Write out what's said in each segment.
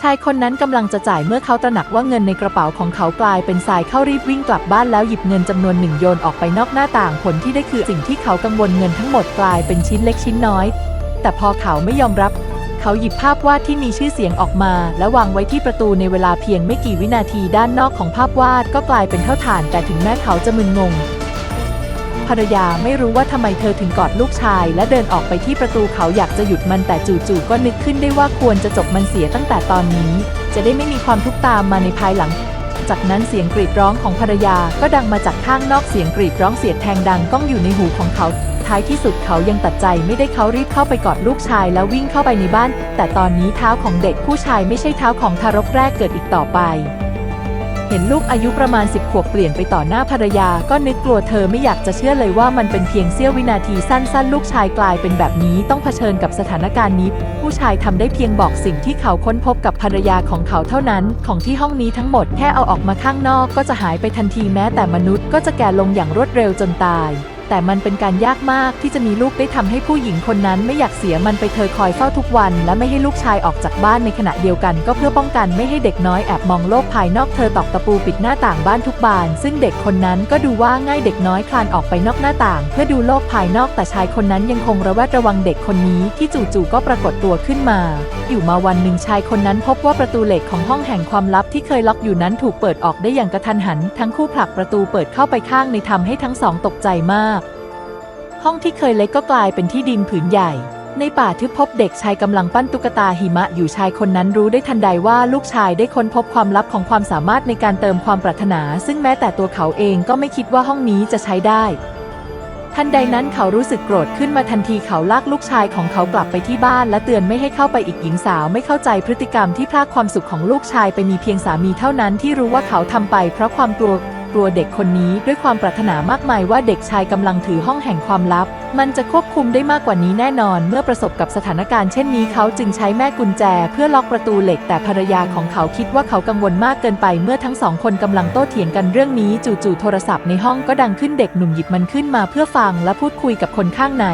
ชายคนนั้นกำลังจะจ่ายเมื่อเขาตระหนักว่าเงินในกระเป๋าของเขากลายเป็นทรายเข้ารีบวิ่งกลับบ้านแล้วหยิบเงินจำนวนหนึ่งโยนออกไปนอกหน้าต่างผลที่ได้คือสิ่งที่เขากังวลเงินทั้งหมดกลายเป็นชิ้นเล็กชิ้นน้อย แต่พอเขาไม่ยอมรับ เขาหยิบภาพวาดที่มีชื่อเสียงออกมา และวางไว้ที่ประตูในเวลาเพียงไม่กี่วินาทีด้านนอกของภาพวาดก็กลายเป็นเท่าฐาน แต่ถึงแม้เขาจะมึนงง ภรรยาไม่รู้ว่าทำไมเธอถึงกอดลูกชาย และเดินออกไปที่ประตูเขาอยากจะหยุดมันแต่จู่ๆก็นึกขึ้นได้ว่าควรจะจบมันเสียตั้งแต่ตอนนี้ จะได้ไม่มีความทุกข์ตามมาในภายหลัง จากนั้นเสียงกรีดร้องของภรรยาก็ดังมาจากข้างนอกเสียงกรีดร้องเสียดแทงดังก้องอยู่ในหูของเขา ท้ายที่สุดเขายังตัดใจไม่ได้เขารีบเข้าไปกอดลูกชายแล้ววิ่งเข้าไปในบ้าน แต่ตอนนี้เท้าของเด็กผู้ชายไม่ใช่เท้าของทารกแรกเกิดอีกต่อไป เห็นลูกอายุประมาณ 10 ขวบเปลี่ยนไปต่อหน้าภรรยา ก็นึกกลัวเธอไม่อยากจะเชื่อเลยว่ามันเป็นเพียงเสี้ยววินาทีสั้นๆ ลูกชายกลายเป็นแบบนี้ต้องเผชิญกับสถานการณ์นี้ ผู้ชายทำได้เพียงบอกสิ่งที่เขาค้นพบกับภรรยาของเขาเท่านั้น ของที่ห้องนี้ทั้งหมดแค่เอาออกมาข้างนอกก็จะหายไปทันทีแม้แต่มนุษย์ก็จะแก่ลงอย่างรวดเร็วจนตาย แต่มันเป็นการยากมากที่จะมีลูกได้ทำให้ผู้หญิงคนนั้นไม่อยากเสียมันไปเธอคอยเฝ้าทุกวัน และไม่ให้ลูกชายออกจากบ้านในขณะเดียวกัน ก็เพื่อป้องกันไม่ให้เด็กน้อยแอบมองโลกภายนอกเธอตอกตะปูปิดหน้าต่างบ้านทุกบาน ซึ่งเด็กคนนั้นก็ดูว่าง่ายเด็กน้อยคลานออกไปนอกหน้าต่าง เพื่อดูโลกภายนอกแต่ชายคนนั้นยังคงระแวดระวังเด็กคนนี้ที่จู่ๆก็ปรากฏตัวขึ้นมา อยู่มาวันหนึ่งชายคนนั้นพบว่าประตูเหล็กของห้องแห่งความลับที่เคยล็อกอยู่นั้นถูกเปิดออกได้อย่างกระทันหัน ทั้งคู่ผลักประตูเปิดเข้าไปข้างในทำให้ทั้งสองตกใจมาก ห้องที่เคยเล็กก็กลายเป็นที่ดินผืนใหญ่ ในป่าทึบพบเด็กชายกำลังปั้นตุ๊กตาหิมะอยู่ชายคนนั้นรู้ได้ทันใดว่าลูกชายได้ค้นพบความลับของความสามารถในการเติมความปรารถนา ซึ่งแม้แต่ตัวเขาเองก็ไม่คิดว่าห้องนี้จะใช้ได้ทันใดนั้นเขารู้สึกโกรธขึ้นมาทันทีเขาลากลูกชายของเขากลับไปที่บ้าน และเตือนไม่ให้เข้าไปอีกหญิงสาวไม่เข้าใจพฤติกรรมที่พรากความสุขของลูกชายไปมีเพียงสามีเท่านั้นที่รู้ว่าเขาทำไปเพราะความกลัว กลัวเด็กคนนี้ด้วยความปรารถนามากมายว่าเด็กชายกำลังถือห้องแห่งความลับ มันจะควบคุมได้มากกว่านี้แน่นอน เมื่อประสบกับสถานการณ์เช่นนี้เขาจึงใช้แม่กุญแจ เพื่อล็อกประตูเหล็กแต่ภรรยาของเขาคิดว่าเขากังวลมากเกินไป เมื่อทั้งสองคนกำลังโต้เถียงกันเรื่องนี้ จู่ๆโทรศัพท์ในห้องก็ดังขึ้นเด็กหนุ่มหยิบมันขึ้นมาเพื่อฟังและพูดคุยกับคนข้างใน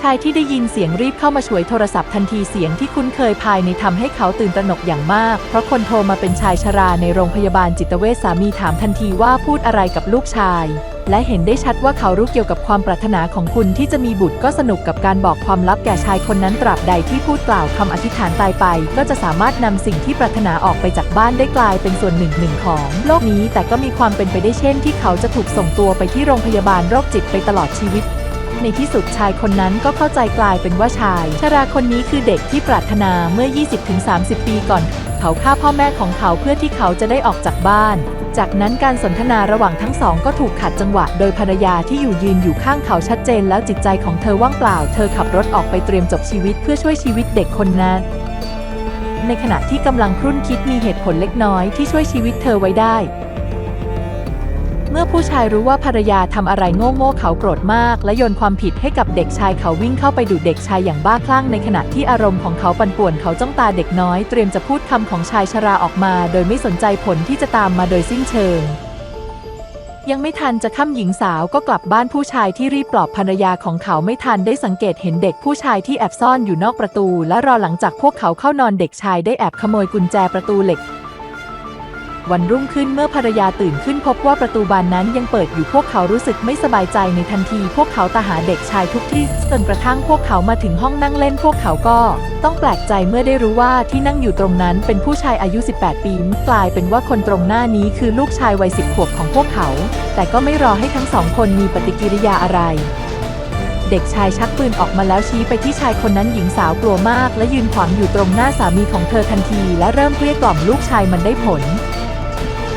ชายที่ได้ยินเสียงรีบเข้ามาช่วยโทรศัพท์ทันทีเสียงที่คุ้นเคยภายในทำให้เขาตื่นตระหนกอย่างมาก เพราะคนโทรมาเป็นชายชราในโรงพยาบาลจิตเวชสามีถามทันทีว่าพูดอะไรกับลูกชาย และเห็นได้ชัดว่าเขารู้เกี่ยวกับความปรารถนาของคุณที่จะมีบุตรก็สนุกกับการบอกความลับแก่ชายคนนั้นตราบใดที่พูดกล่าวคำอธิษฐานตายไป ก็จะสามารถนำสิ่งที่ปรารถนาออกไปจากบ้านได้กลายเป็นส่วนหนึ่งหนึ่งของโลกนี้ แต่ก็มีความเป็นไปได้เช่น ที่เขาจะถูกส่งตัวไปที่โรงพยาบาลโรคจิตไปตลอดชีวิต ในที่สุดชายคนนั้นก็เข้าใจกลายเป็นว่าชาย ชราคนนี้คือเด็กที่ปรารถนาเมื่อ 20-30 ปีก่อน เขาฆ่าพ่อแม่ของเขาเพื่อที่เขาจะได้ออกจากบ้าน จากนั้นการสนทนาระหว่างทั้งสองก็ถูกขัดจังหวะ โดยภรรยาที่อยู่ยืนอยู่ข้างเขาชัดเจนแล้วจิตใจของเธอว่างเปล่า เธอขับรถออกไปเตรียมจบชีวิตเพื่อช่วยชีวิตเด็กคนนั้นในขณะที่กำลังครุ่นคิดมีเหตุผลเล็กน้อยที่ช่วยชีวิตเธอไว้ได้ เมื่อผู้ชายรู้ว่าภรรยาทำอะไรโง่ๆเขาโกรธมาก และโยนความผิดให้กับเด็กชายเขาวิ่งเข้าไปดุเด็กชายอย่างบ้าคลั่งในขณะที่อารมณ์ของเขาปั่นป่วนเขาจ้องตาเด็กน้อยเตรียมจะพูดคำของชายชราออกมา โดยไม่สนใจผลที่จะตามมาโดยสิ้นเชิง ยังไม่ทันจะข้ามหญิงสาวก็กลับบ้านผู้ชายที่รีบปลอบภรรยาของเขาไม่ทันได้สังเกตเห็นเด็กผู้ชายที่แอบซ่อนอยู่นอกประตู และรอหลังจากพวกเขาเข้านอนเด็กชายได้แอบขโมยกุญแจประตูเหล็ก วันรุ่งขึ้นเมื่อภรรยาตื่นขึ้นพบว่าประตูบานนั้นยังเปิดอยู่พวกเขารู้สึกไม่สบายใจในทันที พวกเขาตาหาเด็กชายทุกที่จนกระทั่งพวกเขามาถึงห้องนั่งเล่น พวกเขาก็ ต้องแปลกใจเมื่อได้รู้ว่าที่นั่งอยู่ตรงนั้นเป็นผู้ชายอายุ 18 ปีกลายเป็นว่าคนตรงหน้านี้คือลูกชายวัยสิบขวบของพวกเขา แต่ก็ไม่รอให้ทั้งสองคนมีปฏิกิริยาอะไรเด็กชายชักปืนออกมาแล้วชี้ไปที่ชายคนนั้นหญิงสาวกลัวมาก และยืนขวางอยู่ตรงหน้าสามีของเธอทันที และเริ่มเกลี้ยกล่อมลูกชายมันได้ผล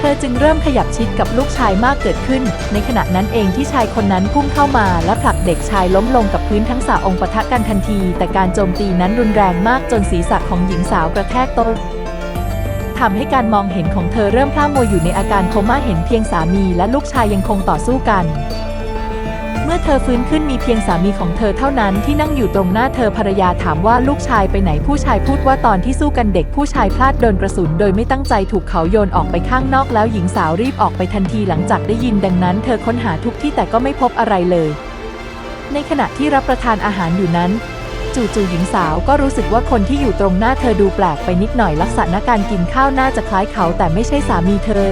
ธอจึงเริ่มขยับชิดกับลูกชายมากเกิดขึ้น ในขณะนั้นเองที่ชายคนนั้นพุ่งเข้ามาและผลักเด็กชายล้มลงกับพื้นทั้งสาองค์ปะทะกันทันที แต่การโจมตีนั้นรุนแรงมากจนศีรษะของหญิงสาวกระแทกโต๊ะทำให้การมองเห็นของเธอเริ่มพร่ามัวอยู่ในอาการโคม่าเห็นเพียงสามีและลูกชายยังคงต่อสู้กัน มื่อเธอฟื้นขึ้นมีเพียงสามีของเธอเท่านั้นที่นั่งอยู่ตรงหน้าเธอภรรยาถามว่าลูกชายไปไหนผู้ชายพูดว่าตอนที่สู้กันเด็กผู้ชายพลาดโดนกระสุนโดยไม่ตั้งใจถูกเขาโยนออกไปข้างนอกแล้วหญิงสาวรีบออกไปทันทีหลังจากได้ยินดังนั้นเธอค้นหาทุกที่แต่ก็ไม่พบอะไรเลย ในขณะที่รับประทานอาหารอยู่นั้นจู่ๆหญิงสาวก็รู้สึกว่าคนที่อยู่ตรงหน้าเธอดูแปลกไปนิดหน่อยลักษณะการกินข้าวน่าจะคล้ายเขาแต่ไม่ใช่สามีเธอ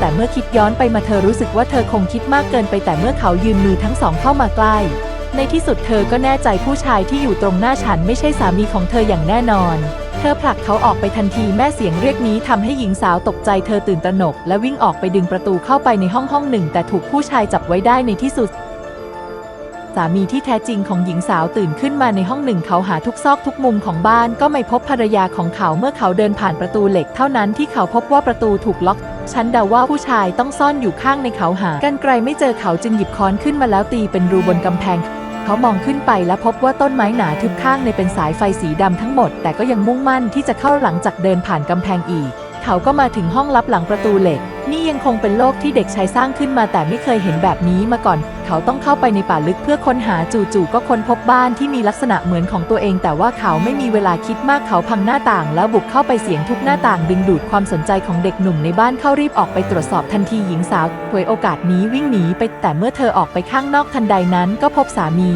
แต่เมื่อคิดย้อนไปมาเธอรู้สึกว่าเธอคงคิดมากเกินไปแต่เมื่อเขายืนมือทั้งสองเข้ามาใกล้ ในที่สุดเธอก็แน่ใจผู้ชายที่อยู่ตรงหน้าฉันไม่ใช่สามีของเธออย่างแน่นอน เธอผลักเขาออกไปทันทีแม่เสียงเรียกนี้ทำให้หญิงสาวตกใจเธอตื่นตระหนก และวิ่งออกไปดึงประตูเข้าไปในห้องห้องหนึ่ง แต่ถูกผู้ชายจับไว้ได้ในที่สุด สามีที่แท้จริงของหญิงสาวตื่นขึ้นมาในห้องหนึ่งเขาหาทุกซอกทุกมุมของบ้านก็ไม่พบภรรยาของเขาเมื่อเขาเดินผ่านประตูเหล็กเท่านั้นที่เขาพบว่าประตูถูกล็อก ฉันเดาว่าผู้ชายต้องซ่อนอยู่ข้างในเขาหากันไกลไม่เจอเขาจึงหยิบค้อนขึ้นมาแล้วตีเป็นรูบนกำแพง เขามองขึ้นไปและพบว่าต้นไม้หนาทึบข้างในเป็นสายไฟสีดำทั้งหมด แต่ก็ยังมุ่งมั่นที่จะเข้าหลังจากเดินผ่านกำแพงอีก เขาก็มาถึงห้องลับหลังประตูเหล็ก นี่ยังคงเป็นโลกที่เด็กชายสร้างขึ้นมาแต่ไม่เคยเห็นแบบนี้มาก่อน เขาต้องเข้าไปในป่าลึกเพื่อค้นหาจู่ๆก็ค้นพบบ้านที่มีลักษณะเหมือนของตัวเอง แต่ว่าเขาไม่มีเวลาคิดมากเขาพังหน้าต่าง แล้วบุกเข้าไปเสียงทุกหน้าต่างดึงดูดความสนใจของเด็กหนุ่มในบ้านเข้ารีบออกไปตรวจสอบทันทีหญิงสาวถวยโอกาสนี้วิ่งหนีไปแต่เมื่อเธอออกไปข้างนอกทันใดนั้นก็พบสามี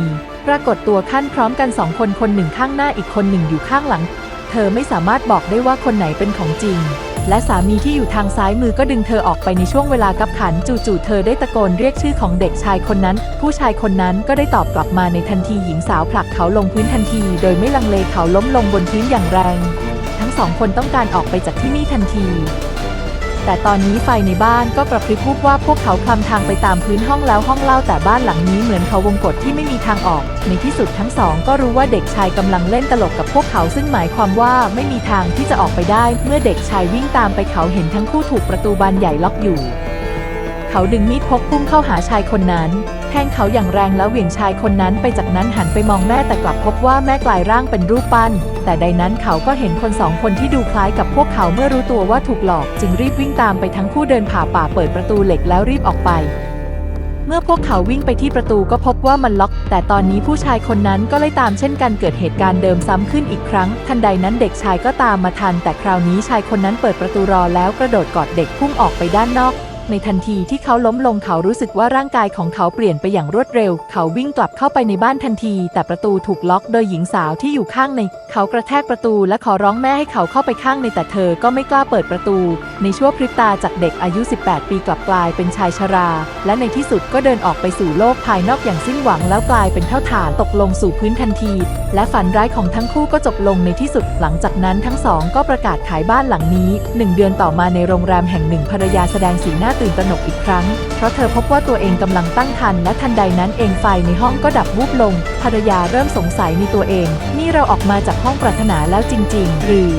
ปรากฏตัวขั้นพร้อมกันสองคนคนหนึ่งข้างหน้าอีกคนหนึ่งอยู่ข้างหลัง เธอไม่สามารถบอกได้ว่าคนไหนเป็นของจริง และสามีที่อยู่ทางซ้ายมือก็ดึงเธอออกไปในช่วงเวลากับขัน จู่ๆ เธอได้ตะโกนเรียกชื่อของเด็กชายคนนั้น ผู้ชายคนนั้นก็ได้ตอบกลับมาในทันทีหญิงสาวผลักเขาลงพื้นทันที โดยไม่ลังเลเขาล้มลงบนพื้นอย่างแรง ทั้งสองคนต้องการออกไปจากที่นี่ทันที แต่ตอนนี้ไฟในบ้านก็กระพริบวูบว่าพวกเขาคลำทางไปตามพื้นห้องแล้วห้องเล่าแต่บ้านหลังนี้เหมือนเขาวงกฏที่ไม่มีทางออก ในที่สุดทั้งสองก็รู้ว่าเด็กชายกำลังเล่นตลกกับพวกเขาซึ่งหมายความว่าไม่มีทางที่จะออกไปได้ เมื่อเด็กชายวิ่งตามไปเขาเห็นทั้งคู่ถูกประตูบานใหญ่ล็อกอยู่ เขาดึงมีดพกพุ่งเข้าหาชายคนนั้น แทงเขาอย่างแรงแล้วเหวี่ยงชายคนนั้นไปจากนั้นหันไปมองแม่แต่กลับพบว่าแม่กลายร่างเป็นรูปปั้น แต่ใดนั้นเขาก็เห็นคนสองคนที่ดูคล้ายกับพวกเขาเมื่อรู้ตัวว่าถูกหลอก จึงรีบวิ่งตามไปทั้งคู่เดินผ่าป่าเปิดประตูเหล็กแล้วรีบออกไปเมื่อพวกเขาวิ่งไปที่ประตูก็พบว่ามันล็อก แต่ตอนนี้ผู้ชายคนนั้นก็ไล่ตามเช่นกันเกิดเหตุการณ์เดิมซ้ำขึ้นอีกครั้ง ทันใดนั้นเด็กชายก็ตามมาทัน แต่คราวนี้ชายคนนั้นเปิดประตูรอแล้วกระโดดกอดเด็กพุ่งออกไปด้านนอก ในทันทีที่เขาล้มลงเขารู้สึกว่าร่างกายของเขาเปลี่ยนไปอย่างรวดเร็ว เขาวิ่งกลับเข้าไปในบ้านทันที แต่ประตูถูกล็อกโดยหญิงสาวที่อยู่ข้างใน เขากระแทกประตูและขอร้องแม่ให้เขาเข้าไปข้างในแต่เธอก็ไม่กล้าเปิดประตู ในชั่วพริบตาจากเด็กอายุ 18 ปีกลับกลายเป็นชายชรา และในที่สุดก็เดินออกไปสู่โลกภายนอกอย่างสิ้นหวังแล้วกลายเป็นเท่าฐานตกลงสู่พื้นทันที และฝันร้ายของทั้งคู่ก็จบลงในที่สุด หลังจากนั้นทั้งสองก็ประกาศขายบ้านหลังนี้หนึ่งเดือนต่อมาในโรงแรมแห่งหนึ่งภรรยาแสดงสีหน้าตื่นตระหนกอีกครั้ง เพราะเธอพบว่าตัวเองกำลังตั้งครรภ์และทันใดนั้นเองไฟในห้องก็ดับวูบลง ภรรยาเริ่มสงสัยในตัวเอง นี่เราออกมาจากห้องปรารถนาแล้วจริง ๆ หรือ